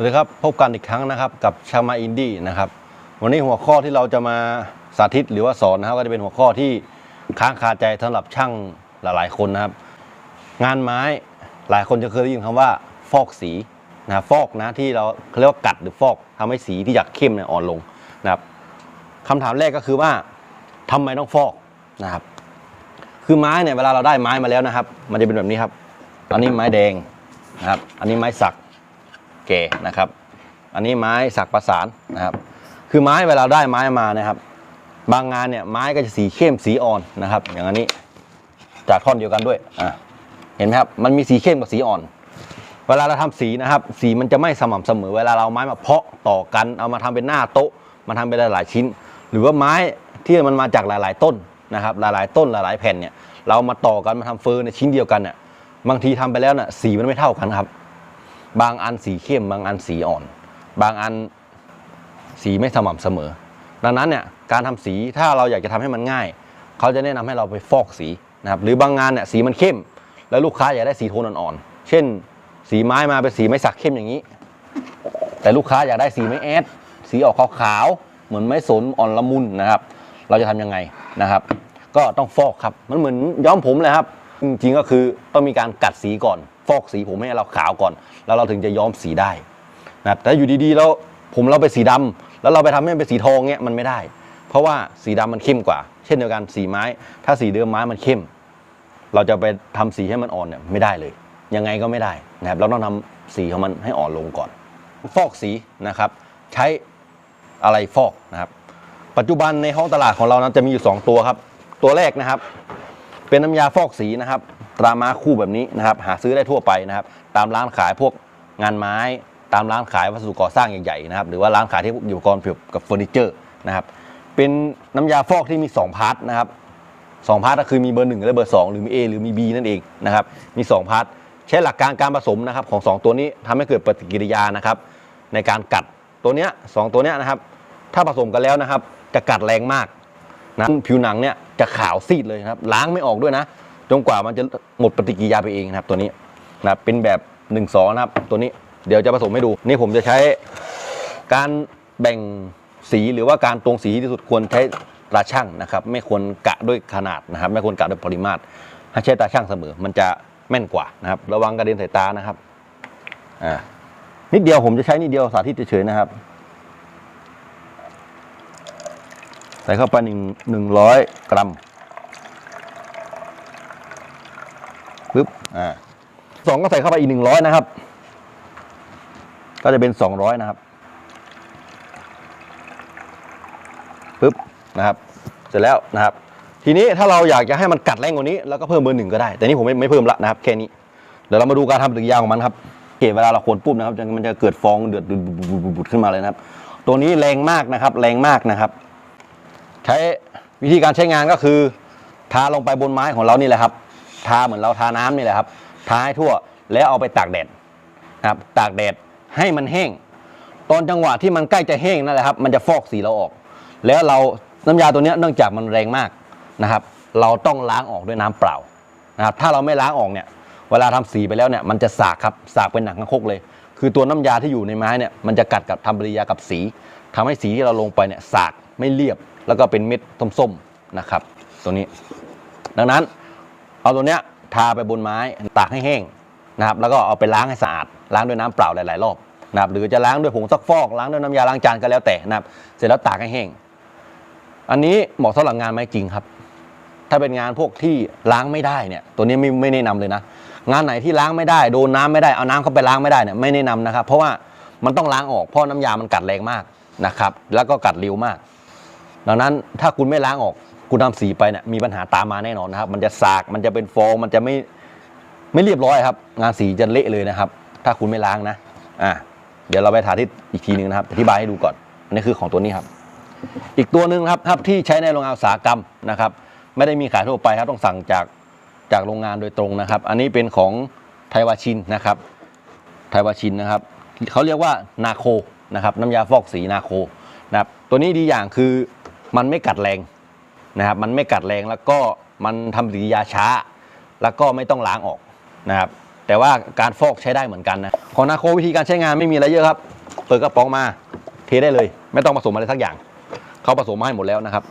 สวัสดีครับพบกันอีกครั้งนะครับกับชามาอินดี้นะครับวันนี้หัวข้อที่เราจะมาสาธิตหรือว่าสอนนะครับก็จะเป็นหัวข้อที่ค้างคาใจสำหรับช่างหลาย ๆ คนนะครับ งานไม้หลายคนจะเคยได้ยินคำว่าฟอกสีนะฟอกนะที่เราเรียกว่ากัดหรือฟอกทำให้สีที่อยากเข้มเนี่ยอ่อนลงนะครับคำถามแรกก็คือว่าทำไมต้องฟอกนะครับ คือไม้เนี่ยเวลาเราได้ไม้มาแล้วนะครับ มันจะเป็นแบบนี้ครับ อันนี้ไม้แดงนะครับ อันนี้ไม้สัก แก่นะครับ อันนี้ไม้สักประสานนะครับ คือไม้เวลาได้ไม้มานะครับ บางงานเนี่ยไม้ก็จะสีเข้มสีอ่อนนะครับ อย่างอันนี้จากท่อนเดียวกันด้วยอะเห็นไหมครับมันมีสีเข้มกับสีอ่อน เวลาเราทำสีนะครับ สีมันจะไม่สม่ำเสมอ เวลาเราเอาไม้มาเพาะต่อกันเอามาทำเป็นหน้าโต๊ะมาทำเป็นหลายๆชิ้น หรือว่าไม้ที่มันมาจากหลาย ๆ ต้นนะครับ หลายๆ ต้นหลาย ๆ แผ่นเนี่ยเราเอามาต่อกันมาทำเฟอร์ในชิ้นเดียวกันเนี่ยบางทีทำไปแล้วน่ะสีมันไม่เท่ากันครับ บางอันสีเข้ม บางอันสีอ่อน บางอันสีไม่สม่ำเสมอ ดังนั้นเนี่ยการทำสีถ้าเราอยากจะทำให้มันง่าย เขาจะแนะนำให้เราไปฟอกสีนะครับหรือบางงานเนี่ยสีมันเข้ม แล้วลูกค้าอยากได้สีโทนอ่อนๆเช่น สีไม้มาเป็นสีไม้สักเข้มอย่างนี้ แต่ลูกค้าอยากได้สีไม้แอดสีออกขาวๆเหมือนไม้สนอ่อนละมุนนะครับ เราจะทำยังไงนะครับ ก็ต้องฟอกครับมันเหมือนย้อมผมเลยครับจริงๆก็คือต้องมีการกัดสีก่อน ฟอกสีผมให้เราขาวก่อน แล้วเราถึงจะย้อมสีได้นะครับแต่อยู่ดีๆแล้วผมเราไปสีดำแล้วเราไปทำให้มันเป็นสีทองเงี้ยมันไม่ได้ เพราะว่าสีดำมันเข้มกว่า เช่นเดียวกันสีไม้ ถ้าสีเดิมไม้มันเข้ม เราจะไปทำสีให้มันอ่อนเนี่ยไม่ได้เลย ยังไงก็ไม่ได้นะครับเราต้องทำสีของมันให้อ่อนลงก่อน ฟอกสีนะครับใช้อะไรฟอกนะครับ ปัจจุบันในห้องตลาดของเรานะจะมีอยู่ 2 ตัวครับ ตัวแรกนะครับ เป็นน้ำยาฟอกสีนะครับตราม้าคู่แบบนี้นะครับ หาซื้อได้ทั่วไปนะครับ ตามร้านขายพวกงานไม้ ตามร้านขายวัสดุก่อสร้างใหญ่ๆนะครับ หรือว่าร้านขายที่อุปกรณ์เกี่ยวกับเฟอร์นิเจอร์นะครับ เป็นน้ำยาฟอกที่มี 2 พาร์ทนะครับสองพาร์ทก็คือมีเบอร์หนึ่งและเบอร์สองหรือมี A หรือมี B นั่นเองนะครับ มี 2 พาร์ทใช้หลักการการผสมนะครับของ 2 ตัวนี้ทำให้เกิดปฏิกิริยานะครับ ในการกัดตัวเนี้ยสองตัวเนี้ยนะครับ ถ้าผสมกันแล้วนะครับ จะกัดแรงมากนะผิวหนังเนี่ย จะขาวซีดเลยครับ ล้างไม่ออกด้วยนะจนกว่ามันจะหมดปฏิกิริยาไปเองนะครับ ตัวนี้นะครับเป็นแบบ1นสอนะครับ ตัวนี้เดี๋ยวจะผสมให้ดู นี่ผมจะใช้การแบ่งสีหรือว่าการตวงสีที่สุดควรใช้ตาช่างนะครับ ไม่ควรกะด้วยขนาดนะครับ ไม่ควรกะด้วยปริมาตรให้ใช้ตาช่างเสมอ มันจะแม่นกว่านะครับ ระวังกระเด็นสายตานะครับอ่านิดเดียวผมจะใช้นิดเดียวสาธิตเฉยๆนะครับ ใส่เข้าไปหนึ่งหนึ่งร้อยกรัมปึ๊บอ่าสองก็ใส่เข้าไปอีกหนึ่งร้อยนะครับ ก็จะเป็นสองร้อยนะครับปึ๊บนะครับ เสร็จแล้วนะครับ ทีนี้ถ้าเราอยากจะให้มันกัดแรงกว่านี้เราก็เพิ่มเบอร์หนึ่งก็ได้ แต่นี่ผมไม่ไม่เพิ่มละนะครับแค่นี้ เดี๋ยวเรามาดูการทำปฏิกิริยาวของมันครับเกตเวลาเราคนปุ๊บนะครับมันจะเกิดฟองเดือดบุดขึ้นมาเลยนะครับ ตัวนี้แรงมากนะครับ แรงมากนะครับ ใช้วิธีการใช้งานก็คือ ทาลงไปบนไม้ของเรานี่แหละครับ ทาเหมือนเราทาน้ำนี่แหละครับ ทาให้ทั่วแล้วเอาไปตากแดดนะครับตากแดดให้มันแห้ง ตอนจังหวะที่มันใกล้จะแห้งนั่นแหละครับ มันจะฟอกสีเราออก แล้วเราน้ำยาตัวนี้เนื่องจากมันแรงมากนะครับ เราต้องล้างออกด้วยน้ำเปล่านะครับถ้าเราไม่ล้างออกเนี่ยเวลาทำสีไปแล้วเนี่ยมันจะสากครับสากเป็นหนังข้างคกเลย คือตัวน้ำยาที่อยู่ในไม้เนี่ยมันจะกัดกับทำปฏิกิริยากับสีทำให้สีที่เราลงไปเนี่ยสากไม่เรียบ แล้วก็เป็นเม็ดส้มๆนะครับตัวนี้ ดังนั้นเอาตัวเนี้ยทาไปบนไม้ตากให้แห้งนะครับแล้วก็เอาไปล้างให้สะอาด ล้างด้วยน้ำเปล่าหลายๆรอบนะครับหรือจะล้างด้วยผงซักฟอกล้างด้วยน้ำยาล้างจานก็แล้วแต่นะครับเสร็จแล้วตากให้แห้ง อันนี้เหมาะสำหรับงานไม้จริงครับ ถ้าเป็นงานพวกที่ล้างไม่ได้เนี่ยตัวนี้ไม่ไม่แนะนำเลยนะ งานไหนที่ล้างไม่ได้โดนน้ำไม่ได้เอาน้ำเข้าไปล้างไม่ได้เนี่ยไม่แนะนำนะครับ เพราะว่ามันต้องล้างออกเพราะน้ำยามันกัดแรงมากนะครับแล้วก็กัดเร็วมาก ดังนั้นถ้าคุณไม่ล้างออก คุณทำสีไปเนี่ยมีปัญหาตามมาแน่นอนนะครับ มันจะสากมันจะเป็นฟองมันจะไม่ไม่เรียบร้อยครับ งานสีจะเละเลยนะครับ ถ้าคุณไม่ล้างนะอะเดี๋ยวเราไปถ่าที่อีกทีหนึ่งนะครับอธิบายให้ดูก่อนอันนี้คือของตัวนี้ครับ อีกตัวหนึ่งครับครับที่ใช้ในโรงงานอุตสาหกรรมนะครับ ไม่ได้มีขายทั่วไปครับต้องสั่งจากจากโรงงานโดยตรงนะครับ อันนี้เป็นของไทวาชินนะครับ ไทวาชินนะครับเขาเรียกว่านาโคนะครับน้ำยาฟอกสีนาโคนะครับตัวนี้ดีอย่างคือ มันไม่กัดแรงนะครับ มันไม่กัดแรงแล้วก็มันทำปฏิกิริยาช้า แล้วก็ไม่ต้องล้างออกนะครับ แต่ว่าการฟอกใช้ได้เหมือนกันนะของนาโควิธีการใช้งานไม่มีอะไรเยอะครับ เปิดกระป๋องมาเทได้เลย ไม่ต้องผสมอะไรสักอย่าง เขาผสมมาให้หมดแล้วนะครับ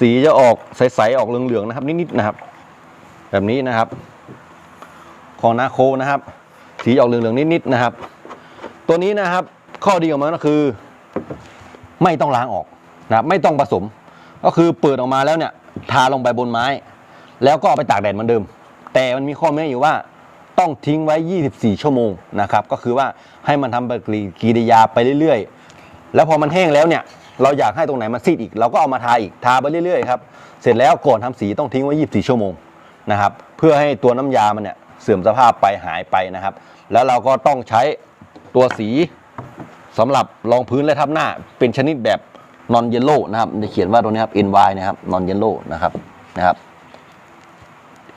สีจะออกใสๆออกเหลืองๆนะครับนิดๆนะครับ แบบนี้นะครับ ของนาโคนะครับ สีออกเหลืองๆนิดๆนะครับ ตัวนี้นะครับข้อดีของมันก็คือ ไม่ต้องล้างออกนะครับไม่ต้องผสม ก็คือเปิดออกมาแล้วเนี่ยทาลงไปบนไม้ แล้วก็เอาไปตากแดดเหมือนเดิม แต่มันมีข้อแม้อยู่ว่าต้องทิ้งไว้ 24 ชั่วโมงนะครับก็คือว่าให้มันทำปฏิกิริยาไปเรื่อยๆ แล้วพอมันแห้งแล้วเนี่ยเราอยากให้ตรงไหนมันซีดอีก เราก็เอามาทาอีกทาไปเรื่อยๆครับเสร็จแล้วก่อนทำสีต้องทิ้งไว้ 24 ชั่วโมงนะครับเพื่อให้ตัวน้ำยามันเนี่ยเสื่อมสภาพไปหายไปนะครับ แล้วเราก็ต้องใช้ ตัวสีสำหรับรองพื้นและทับหน้า เป็นชนิดแบบนอนเยลโล่นะครับจะเขียนว่าตรงนี้ครับ NY นะครับนอนเยลโล่นะครับนะครับ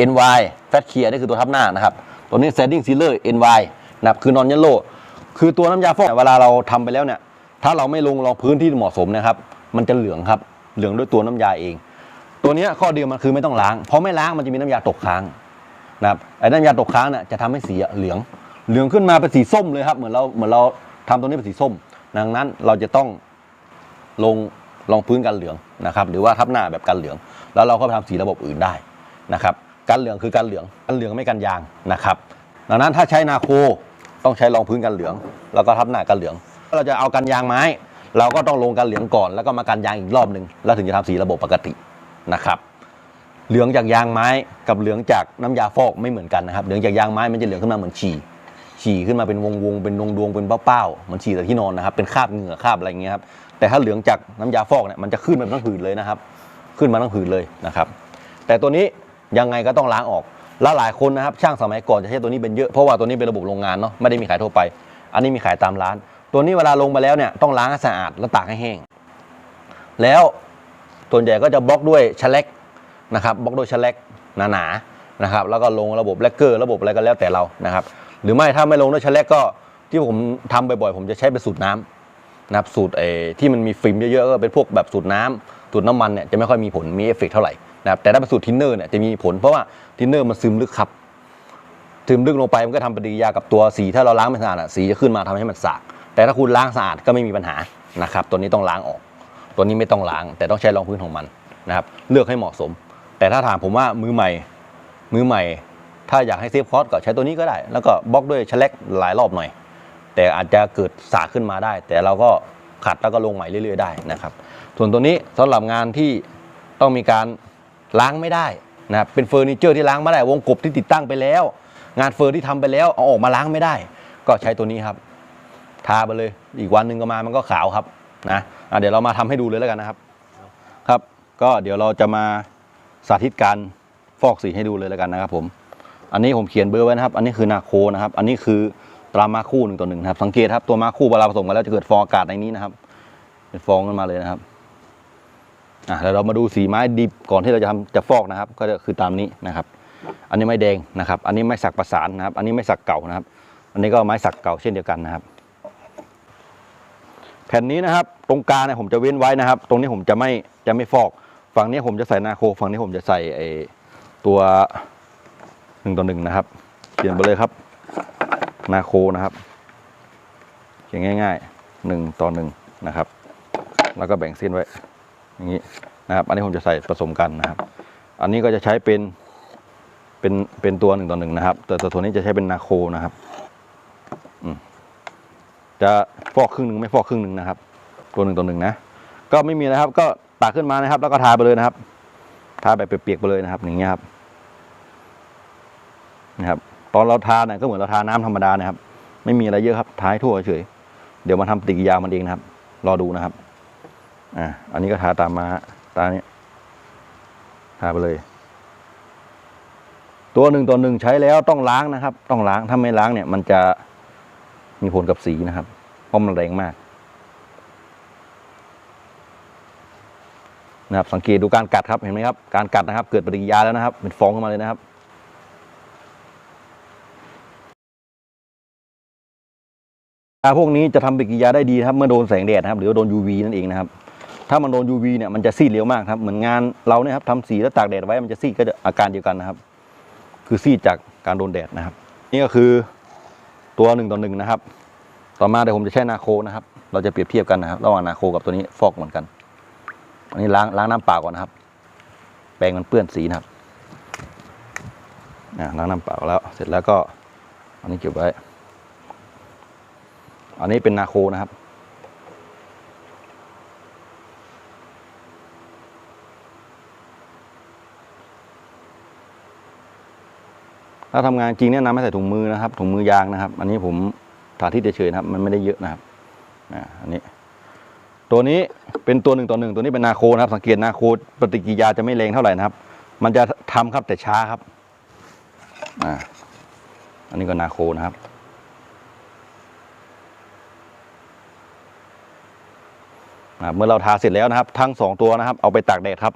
NY Fat Clear นี่คือตัวทับหน้านะครับ ตัวนี้ Setting Sealer NY นะครับคือนอนเยลโล่คือตัวน้ำยาฟอกเวลาเราทำไปแล้วเนี่ยถ้าเราไม่ลงรองพื้นที่เหมาะสมนะครับ มันจะเหลืองครับ เหลืองด้วยตัวน้ำยาเอง ตัวนี้ข้อดีมันคือไม่ต้องล้าง เพราะไม่ล้างมันจะมีน้ำยาตกค้างนะครับไอ้น้ำยาตกค้างเนี่ยจะทำให้สีเหลือง เหลืองขึ้นมาเป็นสีส้มเลยครับ เหมือนเราเหมือนเราทำตัวนี้เป็นสีส้ม ดังนั้นเราจะต้องลงรองพื้นกันเหลืองนะครับ หรือว่าทับหน้าแบบกันเหลือง แล้วเราก็ไปทำสีระบบอื่นได้นะครับกันเหลืองคือกันเหลืองกันเหลืองไม่กันยางนะครับ ดังนั้นถ้าใช้นาโคต้องใช้รองพื้นกันเหลือง แล้วก็ทับหน้ากันเหลือง เราจะเอากันยางไม้ เราก็ต้องลงกันเหลืองก่อนแล้วก็มากันยางอีกรอบหนึ่งแล้วถึงจะทำสีระบบปกตินะครับเหลืองจากยางไม้กับเหลืองจากน้ำยาฟอกไม่เหมือนกันนะครับ เหลืองจากยางไม้มันจะเหลืองขึ้นมาเหมือนฉี่ ฉี่ขึ้นมาเป็นวงวงๆเป็นดวงดวงๆเป็นเป้าๆมือนฉี่แต่ที่นอนนะครับเป็นคราบเหงื่อคราบอะไรอย่างเงี้ยครับแต่ถ้าเหลืองจากน้ำยาฟอกเนี่ยมันจะขึ้นมาทั้งผืนเลยนะครับ ขึ้นมาทั้งผืนเลยนะครับ แต่ตัวนี้ยังไงก็ต้องล้างออกแล้วหลายคนนะครับช่างสมัยก่อนจะใช้ตัวนี้เป็นเยอะเพราะว่าตัวนี้เป็นระบบโรงงานเนาะไม่ได้มีขายทั่วไป อันนี้มีขายตามร้าน ตัวนี้เวลาลงไปแล้วเนี่ยต้องล้างให้สะอาดแล้วตากให้แห้ง แล้วส่วนใหญ่ก็จะบล็อกด้วยชะเล็กนะครับบล็อกด้วยชะเล็กหนาๆนะครับแล้วก็ลงระบบแลกเกอร์ระบบอะไรก็แล้วแต่เรานะครับ หรือไม่ถ้าไม่ลงด้วยชะเล็กก็ที่ผมทำบ่อยๆ ผมจะใช้เป็นสูตรน้ำนะครับสูตรเออที่มันมีฟิล์มเยอะๆก็เป็นพวกแบบสูตรน้ำสูตรน้ำมันเนี่ยจะไม่ค่อยมีผลมีเอฟเฟกต์เท่าไหร่นะครับแต่ถ้าเป็นสูตรทินเนอร์เนี่ยจะมีผลเพราะว่าทินเนอร์มันซึมลึกครับซึมลึกลงไปมันก็ทำปฏิกิริยากับตัวสี ถ้าเราล้างไม่สะอาดสีจะขึ้นมาทำให้มันสากแต่ถ้าคุณล้างสะอาดก็ไม่มีปัญหานะครับตัวนี้ต้องล้างออก ตัวนี้ไม่ต้องล้าง แต่ต้องใช้รองพื้นของมันนะครับเลือกให้เหมาะสม แต่ถ้าถามผมว่ามือใหม่มือใหม่ ถ้าอยากให้เซฟคอสก็ใช้ตัวนี้ก็ได้ แล้วก็บล็อกด้วยชะเล็กหลายรอบหน่อย แต่อาจจะเกิดสาขึ้นมาได้ แต่เราก็ขัดแล้วก็ลงใหม่เรื่อยๆได้นะครับ ส่วนตัวนี้สำหรับงานที่ต้องมีการล้างไม่ได้นะเป็นเฟอร์นิเจอร์ที่ล้างไม่ได้ วงกบที่ติดตั้งไปแล้ว งานเฟอร์ที่ทำไปแล้วเอาออกมาล้างไม่ได้ ก็ใช้ตัวนี้ครับ ทาไปเลย อีกวันหนึ่งก็มามันก็ขาวครับนะะเดี๋ยวเรามาทำให้ดูเลยแล้วกันนะครับ ครับ ก็เดี๋ยวเราจะมาสาธิตการฟอกสีให้ดูเลยแล้วกันนะครับผม อันนี้ผมเขียนเบอร์ไว้นะครับ อันนี้คือนาโคนะครับ อันนี้คือตรามาคู่หนึ่งต่อหนึ่งครับ สังเกตครับตัวมาคู่เวลาผสมกันแล้วจะเกิดฟองอากาศในนี้นะครับ เป็นฟองขึ้นมาเลยนะครับ อะเดี๋ยวเรามาดูสีไม้ดิบก่อนที่เราจะทำจะฟอกนะครับ ก็คือตามนี้นะครับ อันนี้ไม้แดงนะครับ อันนี้ไม้สักประสานนะครับ อันนี้ไม้สักเก่านะครับ อันนี้ก็ไม้สักเก่าเช่นเดียวกันนะครับ แผ่นนี้นะครับ ตรงกลางเนี่ยผมจะเว้นไว้นะครับ ตรงนี้ผมจะไม่จะไม่ฟอก ฝั่งนี้ผมจะใส่นาโค ฝั่งนี้ผมจะใส่ไอตัว นึ่งต่อหนึ่งนะครับเขียนไปเลยครับ นาโคนะครับเขียนง่ายๆหนึ่งต่อหนึ่งนะครับ แล้วก็แบ่งเส้นไว้ อย่างนี้นะครับ อันนี้ผมจะใส่ผสมกันนะครับ อันนี้ก็จะใช้เป็นเป็นเป็นตัวหนึ่งต่อหนึ่งนะครับ แต่ตัวนี้จะใช้เป็นนาโคนะครับจะฟอกครึ่งหนึ่งไม่ฟอกครึ่งหนึ่งนะครับ ตัวหนึ่งต่อหนึ่งนะก็ไม่มีนะครับ ก็ตักขึ้นมานะครับ แล้วก็ทาไปเลยนะครับทาแบบเปียกๆไปเลยนะครับอย่างเงี้ยครับ นะครับตอนเราทาเนี่ยก็เหมือนเราทาน้ำธรรมดานะครับ ไม่มีอะไรเยอะครับทาให้ทั่วเฉยเดี๋ยวมาทำปฏิกิริยามันเองนะครับ รอดูนะครับอ่าอันนี้ก็ทาตามมาตาเนี้ยทาไปเลย ตัวหนึ่งตัวหนึ่งใช้แล้วต้องล้างนะครับ ต้องล้างถ้าไม่ล้างเนี่ย มันจะมีผลกับสีนะครับเพราะมันแรงมากนะครับสังเกตดูการกัดครับเห็นไหมครับ การกัดนะครับ เกิดปฏิกิริยาแล้วนะครับ เป็นฟองขึ้นมาเลยนะครับ ยาพวกนี้จะทำปฏิกิริยาได้ดีครับเมื่อโดนแสงแดดนะครับหรือโดน UV นั่นเองนะครับถ้ามันโดน UV เนี่ยมันจะซีดเร็วมากครับเหมือนงานเราเนี่ยครับทำสีแล้วตากแดดไว้มันจะซีดก็จะอาการเดียวกันนะครับ คือซีดจากการโดนแดดนะครับ นี่ก็คือตัวหนึ่งต่อหนึ่งนะครับ ต่อมาเดี๋ยวผมจะใช้นาโคนะครับ เราจะเปรียบเทียบกันนะครับระหว่างนาโคกับตัวนี้ฟอกเหมือนกัน อันนี้ล้างล้างน้ำเปล่าก่อนนะครับ แปรงมันเปื้อนสีนะครับอ่าล้างน้ำเปล่าแล้ว เสร็จแล้วก็อันนี้เก็บไว้ อันนี้เป็นนาโคนะครับถ้าทำงานจริงเนี่ยนำให้ใส่ถุงมือนะครับ ถุงมือยางนะครับ อันนี้ผมสาธิตเฉยๆนะครับ มันไม่ได้เยอะนะครับอันนี้ ตัวนี้เป็นตัวหนึ่งต่อหนึ่งตัวนี้เป็นนาโคนะครับ สังเกตนาโคปฏิกิริยาจะไม่แรงเท่าไหร่นะครับ มันจะทำครับแต่ช้าครับอ่าอันนี้ก็นาโคนะครับ อ่า เมื่อเราทาเสร็จแล้วนะครับ ทั้งสองตัวนะครับ เอาไปตากแดดครับ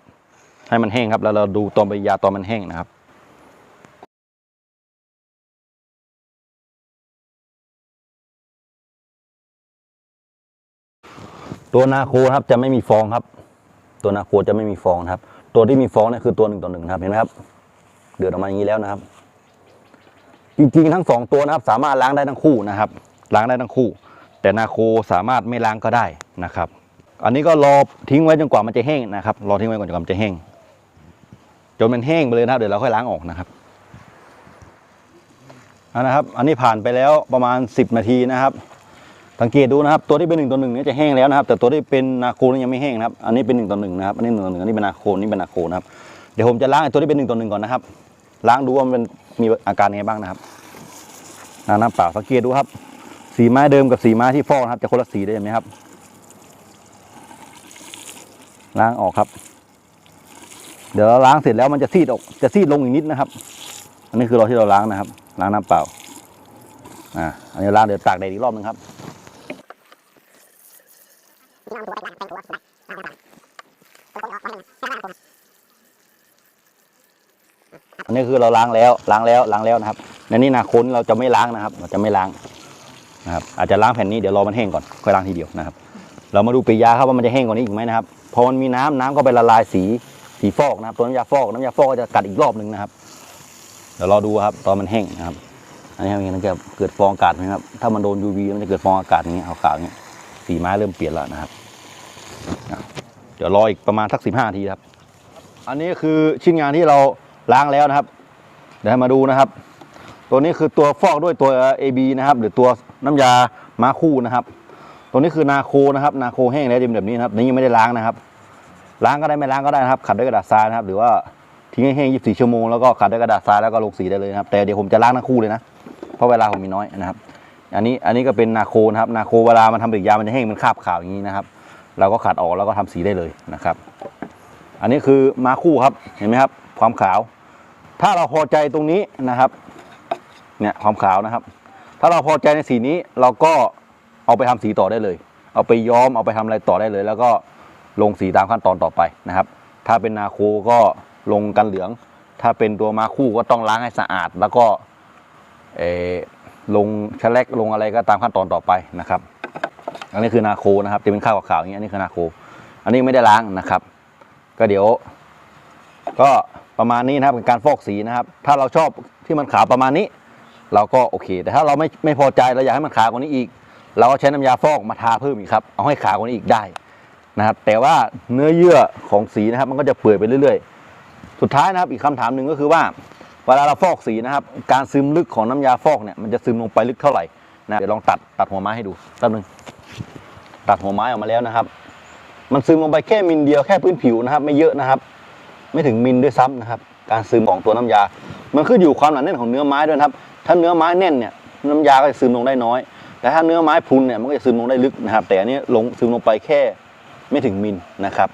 ให้มันแห้งครับ แล้วเราดูตอนปฏิกิริยาตอนมันแห้งนะครับตัวนาโคครับจะไม่มีฟองครับ ตัวนาโคจะไม่มีฟองครับ ตัวที่มีฟองเนี่ยคือตัวหนึ่งต่อหนึ่งครับเห็นไหมครับ เดือดออกมาอย่างนี้แล้วนะครับ จริงๆทั้งสองตัวนะครับ สามารถล้างได้ทั้งคู่นะครับ ล้างได้ทั้งคู่ แต่นาโคสามารถไม่ล้างก็ได้นะครับ อันนี้ก็รอทิ้งไว้จนกว่ามันจะแห้งนะครับ รอทิ้งไว้ก่อนจนกว่ามันจะแห้ง จนมันแห้งไปเลยนะครับเดี๋ยวเราค่อยล้างออกนะครับอานะครับ อันนี้ผ่านไปแล้วประมาณ 10 นาทีนะครับ สังเกตดูนะครับ ตัวที่เป็นหนึ่งต่อหนึ่งนี่จะแห้งแล้วนะครับ แต่ตัวที่เป็นนาโคนี่ยังไม่แห้งนะครับ อันนี้เป็นหนึ่งต่อหนึ่งนะครับ อันนี้หนึ่งต่อหนึ่งอันนี้เป็นนาโคนี่เป็นนาโคนะครับ เดี๋ยวผมจะล้างไอ้ตัวที่เป็นหนึ่งต่อหนึ่งก่อนนะครับ ล้างดูว่ามันมีอาการยังไงบ้างนะครับน้ำเปล่าสังเกตดูครับ สีไม้เดิมกับสีไม้ที่ฟอกนะครับจะคนละสีได้ไหมครับ ล้างออกครับ เดี๋ยวเราล้างเสร็จแล้วมันจะซีดออก จะซีดลงอีกนิดนะครับ อันนี้คือเราที่เราล้างนะครับ ล้างน้ำเปล่า อ่า อันนี้ล้างเดี๋ยวตากแดดอีกรอบหนึงครับอันนี้คือเราล้างแล้วล้างแล้วล้างแล้วนะครับในนี้นาโคนเราจะไม่ล้างนะครับ เราจะไม่ล้างนะครับ อาจจะล้างแผ่นนี้เดี๋ยวรอมันแห้งก่อนค่อยล้างทีเดียวนะครับ เรามาดูปียาครับว่ามันจะแห้งกว่านี้อีกไหมนะครับ พอมันมีน้ำน้ำก็ไปละลายสีสีฟอกนะครับตัวน้ำยาฟอกน้ำยาฟอกก็จะกัดอีกรอบหนึ่งนะครับเดี๋ยวรอดูครับ ตอนมันแห้งนะครับ อันนี้มันจะเกิดฟองอากาศไหมครับ ถ้ามันโดน UV มันจะเกิดฟองอากาศอย่างเงี้ยขาวๆอย่างเงี้ยสีไม้เริ่มเปลี่ยนแล้วนะครับ เดี๋ยวรออีกประมาณสักสิบห้าทีครับ อันนี้คือชิ้นงานที่เราล้างแล้วนะครับ เดี๋ยวมาดูนะครับ ตัวนี้คือตัวฟอกด้วยตัว AB นะครับ หรือตัวน้ำยามาคู่นะครับ ตัวนี้คือนาโคนะครับนาโคแห้งแล้วจะเป็นแบบนี้นะครับนี่ยังไม่ได้ล้างนะครับ ล้างก็ได้ไม่ล้างก็ได้นะครับ ขัดด้วยกระดาษทรายนะครับ หรือว่าทิ้งให้แห้ง24 ชั่วโมงแล้วก็ขัดด้วยกระดาษทรายแล้วก็ลงสีได้เลยนะครับแต่เดี๋ยวผมจะล้างทั้งคู่เลยนะเพราะเวลาผมมีน้อยนะครับ อันนี้อันนี้ก็เป็นนาโคนะครับนาโคเวลามันทำปฏิกิริยามันจะแห้งมันคาบขาวอย่างนี้นะครับเราก็ขัดออกแล้วก็ทำสีได้เลยนะครับ อันนี้คือมาคู่ครับเห็นไหมครับ ความขาว ถ้าเราพอใจตรงนี้นะครับเนี่ยความขาวนะครับ ถ้าเราพอใจในสีนี้เราก็ เอาไปทำสีต่อได้เลย เอาไปย้อมเอาไปทำอะไรต่อได้เลย แล้วก็ลงสีตามขั้นตอนต่อไปนะครับ ถ้าเป็นนาโคก็ลงกันเหลือง ถ้าเป็นตัวมาคู่ก็ต้องล้างให้สะอาด แล้วก็เออลงแลกลงอะไรก็ตามขั้นตอนต่อไปนะครับ อันนี้คือนาโคนะครับจะเป็นข้าวขาวๆอย่างนี้อันนี้คือนาโค อันนี้ไม่ได้ล้างนะครับ ก็เดี๋ยว ก็ประมาณนี้นะครับเป็นการฟอกสีนะครับ ถ้าเราชอบที่มันขาวประมาณนี้ เราก็โอเค แต่ถ้าเราไม่ไม่พอใจเราอยากให้มันขาวกว่านี้อีก เราก็ใช้น้ำยาฟอกมาทาเพิ่มอีกครับ เอาให้ขาวกว่านี้อีกได้นะครับ แต่ว่าเนื้อเยื่อของสีนะครับ มันก็จะเปื่อยไปเรื่อย ๆ สุดท้ายนะครับ อีกคำถามหนึ่งก็คือว่า เวลาเราฟอกสีนะครับ การซึมลึกของน้ำยาฟอกเนี่ย มันจะซึมลงไปลึกเท่าไหร่นะเดี๋ยวลองตัดตัดหัวไม้ให้ดูแป๊บนึง ตัดหัวไม้ออกมาแล้วนะครับ มันซึมลงไปแค่มิลเดียวแค่พื้นผิวนะครับ ไม่เยอะนะครับ ไม่ถึงมิลด้วยซ้ำนะครับ การซึมของตัวน้ำยา มันขึ้นอยู่ความหนาแน่นของเนื้อไม้ด้วยครับ ถ้าเนื้อไม้แน่นเนี่ย น้ำยาก็จะซึมลงได้น้อย แต่ถ้าเนื้อไม้พุนเนี่ยมันก็จะซึมลงได้ลึกนะครับ แต่อันนี้ลงซึมลงไปแค่ไม่ถึงมิลนะครับ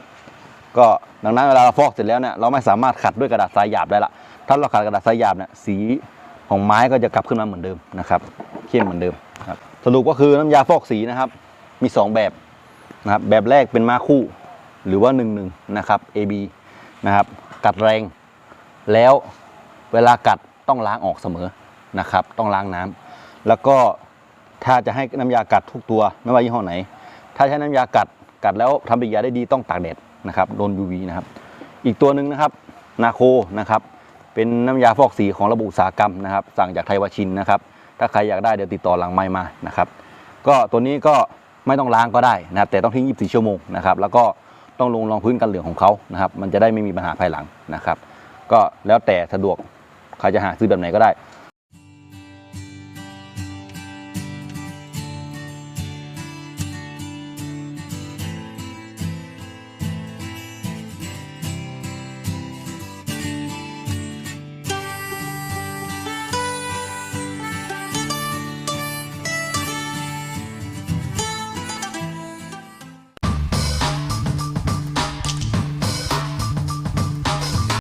ก็ดังนั้นเวลาเราฟอกเสร็จแล้วเนี่ยเราไม่สามารถขัดด้วยกระดาษทรายหยาบได้ละถ้าเราขัดกระดาษทรายหยาบเนี่ยสีของไม้ก็จะกลับขึ้นมาเหมือนเดิมนะครับเข้มเหมือนเดิมครับสรุปก็คือน้ำยาฟอกสีนะครับมีสองแบบนะครับแบบแรกเป็นมาคู่หรือว่า1นหนึ่งนะครับ AB นะครับกัดแรงแล้วเวลากัดต้องล้างออกเสมอนะครับ ต้องล้างน้ำแล้วก็ ถ้าจะให้น้ำยากัดทุกตัวไม่ว่ายี่ห้อไหน ถ้าใช้น้ำยากัดกัดแล้วทำปฏิกิริยาได้ดีต้องตากแดดนะครับโดน UV นะครับ อีกตัวหนึ่งนะครับนาโคนะครับเป็นน้ำยาฟอกสีของระบุอุตสาหกรรมนะครับ สั่งจากไทยวาชินนะครับ ถ้าใครอยากได้เดี๋ยวติดต่อหลังไมค์มานะครับ ก็ตัวนี้ก็ไม่ต้องล้างก็ได้นะครับแต่ต้องทิ้ง 24 ชั่วโมงนะครับแล้วก็ต้องลงรองพื้นกันเหลืองของเขานะครับมันจะได้ไม่มีปัญหาภายหลังนะครับ ก็แล้วแต่สะดวกใครจะหาซื้อแบบไหนก็ได้